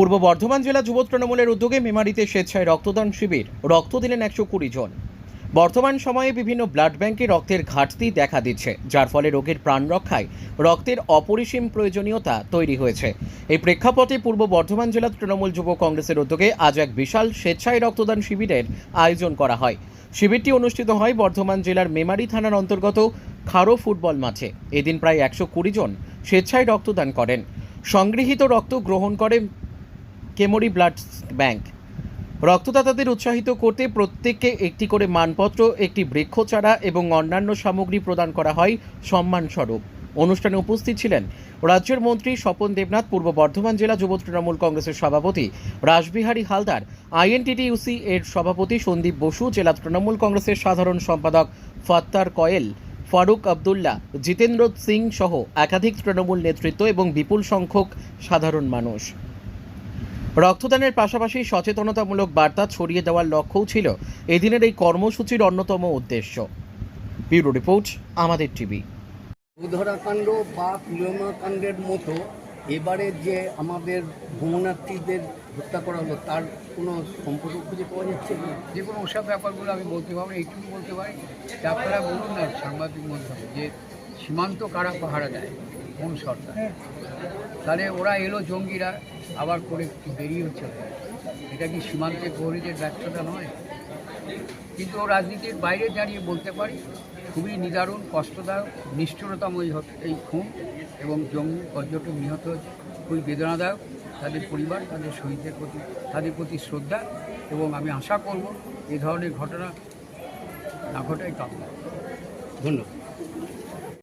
পূর্ব বর্ধমান জেলা যুব তৃণমূলের উদ্যোগে মেমারিতে স্বেচ্ছায় রক্তদান শিবির। রক্ত দিলেন একশো কুড়ি জন। বর্তমান সময়ে বিভিন্ন ব্লাড ব্যাংকে রক্তের ঘাটতি দেখা দিচ্ছে, যার ফলে রোগীর প্রাণ রক্ষায় রক্তের অপরিসীম প্রয়োজনীয়তা তৈরি হয়েছে। এই প্রেক্ষাপটে পূর্ব বর্ধমান জেলা তৃণমূল যুব কংগ্রেসের উদ্যোগে আজ এক বিশাল স্বেচ্ছায় রক্তদান শিবিরের আয়োজন করা হয়। শিবিরটি অনুষ্ঠিত হয় বর্ধমান জেলার মেমারি থানার অন্তর্গত খারো ফুটবল মাঠে। এদিন প্রায় একশো কুড়ি জন স্বেচ্ছায় রক্তদান করেন। সংগৃহীত রক্ত গ্রহণ করে কেমরি ব্লাড ব্যাংক। রক্তদাতাদের উৎসাহিত করতে প্রত্যেককে একটি করে মানপত্র, একটি বৃক্ষচারা এবং অন্যান্য সামগ্রী প্রদান করা হয় সম্মানস্বরূপ। অনুষ্ঠানে উপস্থিত ছিলেন রাজ্যের মন্ত্রী স্বপন দেবনাথ, পূর্ব বর্ধমান জেলা যুব তৃণমূল কংগ্রেসের সভাপতি রাসবিহারী হালদার আইএনটিটিইউসি এর সভাপতি সন্দীপ বসু, জেলা তৃণমূল কংগ্রেসের সাধারণ সম্পাদক ফাত্তার কয়েল, ফারুক আবদুল্লাহ জিতেন্দ্র সিং সহ একাধিক তৃণমূল নেতৃত্ব এবং বিপুল সংখ্যক সাধারণ মানুষ। রক্তদানের পাশাপাশি সচেতনতামূলক বার্তা ছড়িয়ে দেওয়ার লক্ষ্যও ছিল এদিনের এই কর্মসূচির অন্যতম উদ্দেশ্য। ব্যুরো রিপোর্ট আমাদের টিভি। উদ্ধরাকাণ্ড বা কাণ্ডের মতো এবারে যে আমাদের ভ্রমণার্থীদের হত্যা করা হলো তার কোনো সম্পর্ক খুঁজে পাওয়া যাচ্ছে কি? যে কোনো ওসব ব্যাপারগুলো আমি বলতে পারব না, এইটুকু বলতে পারি যে আপনারা বলুন না সাংবাদিক মাধ্যমে যে সীমান্ত কারা পাহারা দেয় কোন সরকার। তাহলে ওরা এলো জঙ্গিরা আবার করে দেরি হচ্ছে। এটা কি সীমান্তে প্রহরীদের ব্যর্থতা নয়? কিন্তু রাজনীতির বাইরে দাঁড়িয়ে বলতে পারি, খুবই নিদারুণ, কষ্টদায়ক, নিষ্ঠুরতাময় হত- এই খুন এবং জঙ্গি পর্যটক নিহত খুবই বেদনাদায়ক। তাদের পরিবার, তাদের শহীদদের প্রতি, তাদের প্রতি শ্রদ্ধা এবং আমি আশা করব এ ধরনের ঘটনা না ঘটাই কাম্য। ধন্যবাদ।